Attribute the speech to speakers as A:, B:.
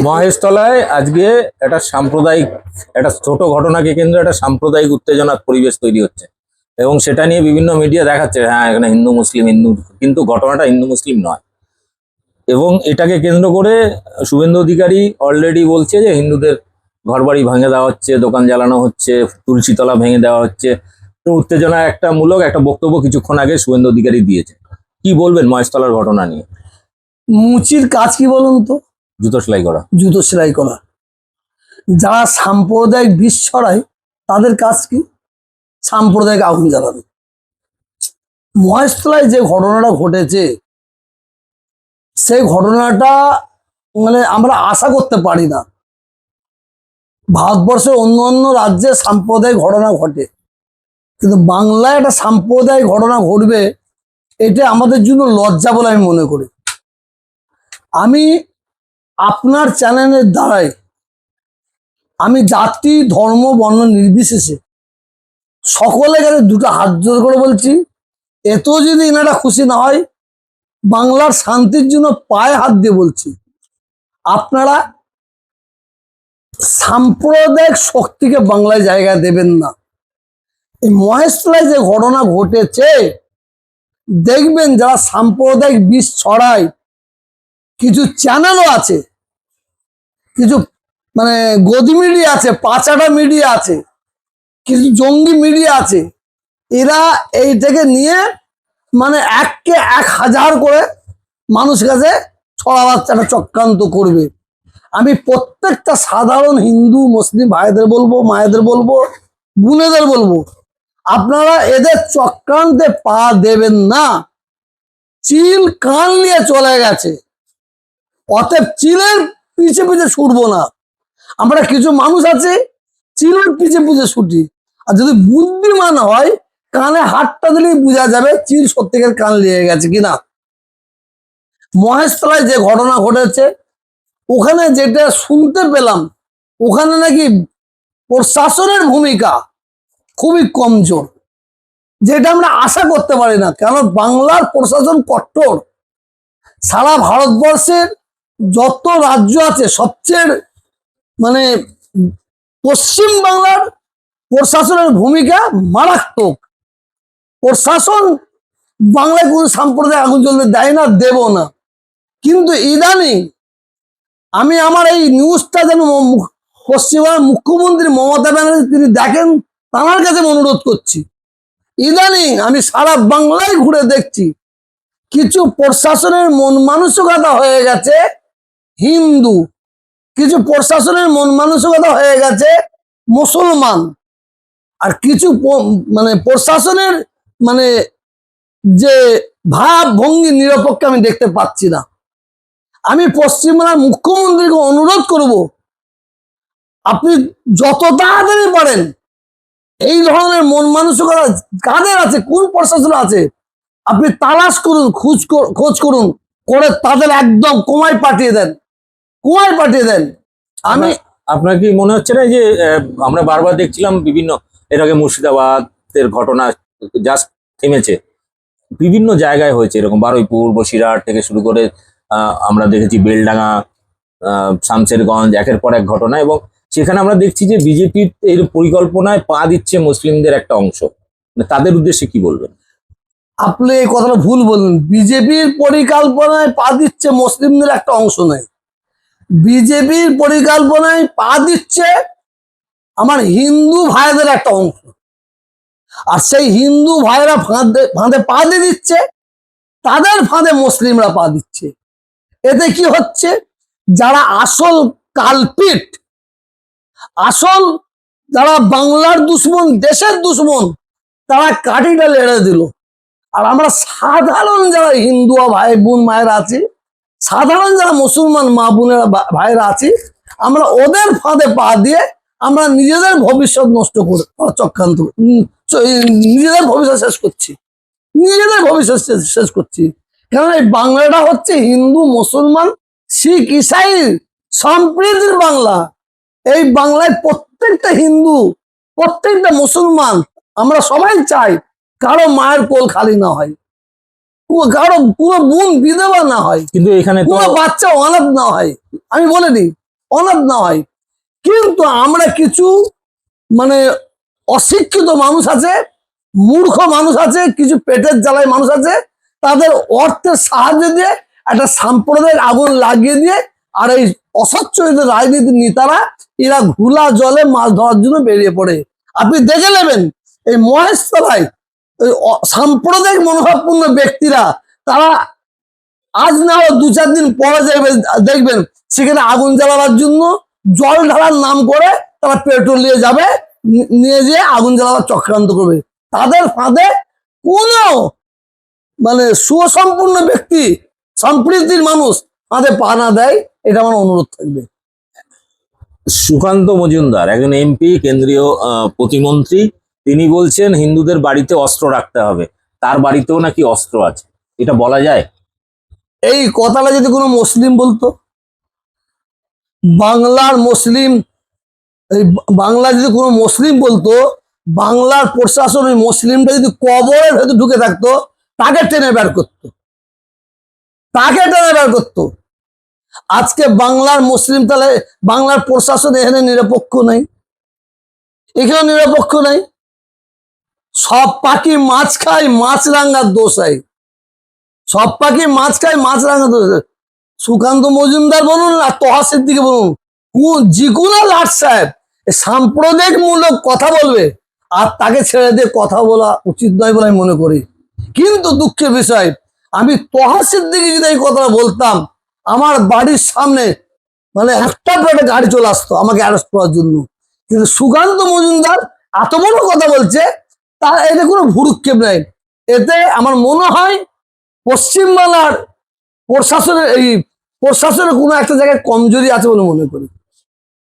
A: মহেশতলায় আজকে একটা সাম্প্রদায়িক, একটা ছোট ঘটনাকে কেন্দ্র একটা সাম্প্রদায়িক উত্তেজনার পরিবেশ তৈরি হচ্ছে। এবং সেটা নিয়ে বিভিন্ন মিডিয়া দেখাচ্ছে হ্যাঁ এখানে হিন্দু, মুসলিম, হিন্দু, কিন্তু ঘটনাটা হিন্দু, মুসলিম নয়। এবং এটাকে কেন্দ্র করে শুভেন্দু অধিকারী অলরেডি বলছে যে হিন্দুদের ঘরবাড়ি ভেঙে দেওয়া হচ্ছে, দোকান জ্বালানো হচ্ছে তুলসীতলা ভেঙে দেওয়া হচ্ছে। তো উত্তেজনা একটা মূলক, একটা বক্তব্য কিছুক্ষণ আগে শুভেন্দু অধিকারী দিয়েছে। কি বলবেন মহেশতলার ঘটনা নিয়ে?
B: মুচির কাজ কি বলুন তো?
A: জুতো সেলাই করা।
B: জুতো সেলাই করা। যারা সাম্প্রদায়িক বিষ ছড়ায়, তাদের কাজ কি? সাম্প্রদায়িক আগুন জ্বালানো। মহেশতলায় যে ঘটনাটা ঘটেছে, সেই ঘটনাটা মানে আমরা আশা করতে পারি না। ভারতবর্ষের অন্য অন্য রাজ্যে সাম্প্রদায়িক ঘটনা ঘটে। কিন্তু বাংলায় একটা সাম্প্রদায়িক ঘটনা ঘটবে, এটা আমাদের জন্য লজ্জা বলে আমি মনে করি। আমি আপনার চ্যানেলের দ্বারাই আমি জাতি, ধর্ম, বর্ণ নির্বিশেষে সকলের কাছে দুটো হাত জোর করে বলছি এত যদি এনারা খুশি না হয়, বাংলার শান্তির জন্য পায়ে হাত দিয়ে বলছি, আপনারা সাম্প্রদায়িক শক্তিকে বাংলায় জায়গা দেবেন না। এই মহেশতলায় যে ঘটনা ঘটেছে, দেখবেন যারা সাম্প্রদায়িক বিষ ছড়ায় কিছু চ্যানেলও আছে। কিছু মানে গদি মিডিয়া আছে, পাচাটা মিডিয়া আছে, কিছু জঙ্গি মিডিয়া আছে। এরা এইটাকে নিয়ে মানে এককে এক হাজার করে মানুষ কাছে ছড়া বাচ্চাটা চক্রান্ত করবে। আমি প্রত্যেকটা সাধারণ হিন্দু, মুসলিম, ভাইদের বলব, মায়েদের বলব, বোনেদের বলব, আপনারা এদের চক্রান্তে পা দেবেন না। চিল কান নিয়ে চলে গেছে। অতএব চিলের পিছে পিছে ছুটবো না। আমরা কিছু মানুষ আছে, চিলের পিছে পিছে ছুটি। আর যদি বুদ্ধিমান হয়, কানে হাতটা দিলেই বোঝা যাবে চিল সত্যিকার কান লেগে গেছে কিনা। মহেশতলায় যে ঘটনা ঘটেছে, ওখানে যেটা শুনতে পেলাম, ওখানে নাকি প্রশাসনের ভূমিকা খুবই কমজোর, যেটা আমরা আশা করতে পারি না। কেন? বাংলার প্রশাসন কট্টর সারা ভারতবর্ষের যত রাজ্য আছে, সবচেয়ে মানে পশ্চিম বাংলার প্রশাসনের ভূমিকা মারাত্মক। প্রশাসন বাংলায় কোনো সাম্প্রদায়িক আগুন জ্বলতে দেয় না দেব না। কিন্তু ইদানিং আমি আমার এই নিউজটা যেন পশ্চিমবঙ্গের মুখ্যমন্ত্রী মমতা ব্যানার্জি তিনি দেখেন, তাঁর কাছে অনুরোধ করছি। ইদানিং আমি সারা বাংলায় ঘুরে দেখছি, কিছু প্রশাসনের মন মানসিকতা হয়ে গেছে হিন্দু। কিছু প্রশাসনের মন মানসিকতা হয়ে গেছে মুসলমান। আর কিছু মানে প্রশাসনের মানে যে ভাব ভঙ্গি নিরপেক্ষ আমি দেখতে পাচ্ছি না। আমি পশ্চিমবাংলার মুখ্যমন্ত্রীকে অনুরোধ করব, আপনি যত তাড়াতাড়ি পারেন এই ধরনের মন মানসিকতা কাদের আছে, কোন প্রশাসন আছে, আপনি তালাশ করুন, খোঁজ খোঁজ করুন, করে তাদের একদম কোমায় পাঠিয়ে দেন। কুয়ায় পাঠিয়ে দেন। আমি
A: আপনার কি মনে হচ্ছে না যে আমরা বারবার দেখছিলাম বিভিন্ন এর আগে মুর্শিদাবাদের ঘটনা জাস্ট থেমেছে। বিভিন্ন জায়গায় হয়েছে এরকম বারুইপুর বসিরহাট থেকে শুরু করে আহ, আমরা দেখেছি বেলডাঙ্গা আহ, শামশেরগঞ্জ একের পর এক ঘটনা এবং সেখানে আমরা দেখছি যে বিজেপির এর পরিকল্পনায় পা দিচ্ছে মুসলিমদের একটা অংশ। মানে তাদের উদ্দেশ্যে কি বলবেন?
B: আপনি এই কথাটা ভুল বললেন। বিজেপির পরিকল্পনায় পা দিচ্ছে মুসলিমদের একটা অংশ নেই বিজেপির পরিকল্পনায় পা দিচ্ছে আমার হিন্দু ভাইদের একটা অংশ। আর সেই হিন্দু ভাইরা ফাঁদে ফাঁদে পা দিয়ে দিচ্ছে, তাদের ফাঁদে মুসলিমরা পা দিচ্ছে। এতে কি হচ্ছে? যারা আসল কালপিট, আসল যারা বাংলার দুশ্মন, দেশের দুশ্মন, তারা কাঠিটা লেড়ে দিল। আর আমরা সাধারণ যারা হিন্দু ভাই বোন মায়েরা আছি সাধারণ যারা মুসলমান মা বোনেরা ভাইরা আছি, আমরা ওদের ফাঁদে পা দিয়ে আমরা নিজেদের ভবিষ্যৎ নষ্ট করে চক্রান্ত নিজেদের ভবিষ্যৎ শেষ করছি। নিজেদের ভবিষ্যৎ শেষ- করছি। কারণ এই বাংলাটা হচ্ছে হিন্দু, মুসলমান, শিখ, ইসাই সম্প্রীতির বাংলা। এই বাংলায় প্রত্যেকটা হিন্দু, প্রত্যেকটা মুসলমান, আমরা সবাই চাই কারও মায়ের কোল খালি না হয়। কারও পুরো বোন বিধবা না হয়।
A: কিন্তু এখানে
B: কোনো বাচ্চা অনাথ না হয়। আমি বলে দিই অনাথ না হয়। কিন্তু আমরা কিছু মানে অশিক্ষিত মানুষ আছে মূর্খ মানুষ আছে কিছু পেটের জ্বালায় মানুষ আছে তাদের অর্থের সাহায্য দিয়ে একটা সাম্প্রদায়িক আগুন লাগিয়ে দিয়ে আর এই অসচ্ছলিত রাজনীতির নেতারা এরা ঘুলা জলে মাছ ধরার জন্য বেরিয়ে পড়ে। আপনি দেখে নেবেন এই মহেশতলায় সাম্প্রদায়িক মনোভাবপূর্ণ ব্যক্তিরা, তারা আজ না দু চার দিন পরে দেখবেন দেখবেন সেখানে আগুন জ্বালাবার জন্য জল ঢালার নাম করে তারা পেট্রোল নিয়ে যাবে নিয়ে যেয়ে আগুন জ্বালাবার চক্রান্ত করবে। তাদের ফাঁদে কোনো মানে সুসম্পূর্ণ ব্যক্তি, সম্প্রীতির মানুষ ফাঁদে পা না দেয়, এটা আমার অনুরোধ থাকবে।
A: সুকান্ত মজুমদার, একজন এমপি, কেন্দ্রীয় প্রতিমন্ত্রী। তিনি বলছেন হিন্দুদের বাড়িতে অস্ত্র রাখতে হবে। তার বাড়িতেও নাকি অস্ত্র আছে। এটা বলা যায়?
B: এই কথাটা যদি কোনো মুসলিম বলতো, বাংলার মুসলিম, এই বাংলা যদি কোনো মুসলিম বলতো, বাংলার প্রশাসন ওই মুসলিমটা যদি কবরের ভেতর ঢুকে থাকতো, তাকে টেনে বের করতো। তাকে টেনে বের করতো। আজকে বাংলার মুসলিম তাহলে, বাংলার প্রশাসন এখানে নিরপেক্ষ নাই। এখানে নিরপেক্ষ নাই। সব পাখি মাছ খায়, মাছ রাঙ্গার দোষায় সব পাখি মাছ খায়, মাছ রাঙা তো সুকান্ত মজুমদার বলুন আর তহা সিদ্দিকে বলুন যে কোনো লাট সাহেব এ সাম্প্রদায়িক মূলক কথা বলবে, আর তাকে ছেড়ে দিয়ে কথা বলা উচিত নয় বলে আমি মনে করি। কিন্তু দুঃখের বিষয়, আমি তহা সিদ্দিকে যদি এই কথাটা বলতাম, আমার বাড়ির সামনে মানে একটা প্লেটে গাড়ি চলে আসতো আমাকে অ্যারেস্ট করার জন্য। কিন্তু সুকান্ত মজুমদার এত বড় কথা বলছে তার এতে কোনো ভুরুক্ষেপ নেই। এতে আমার মনে হয় পশ্চিমবাংলার প্রশাসনের এই প্রশাসনের কোনো একটা জায়গায় কমজোরি আছে বলে মনে করি।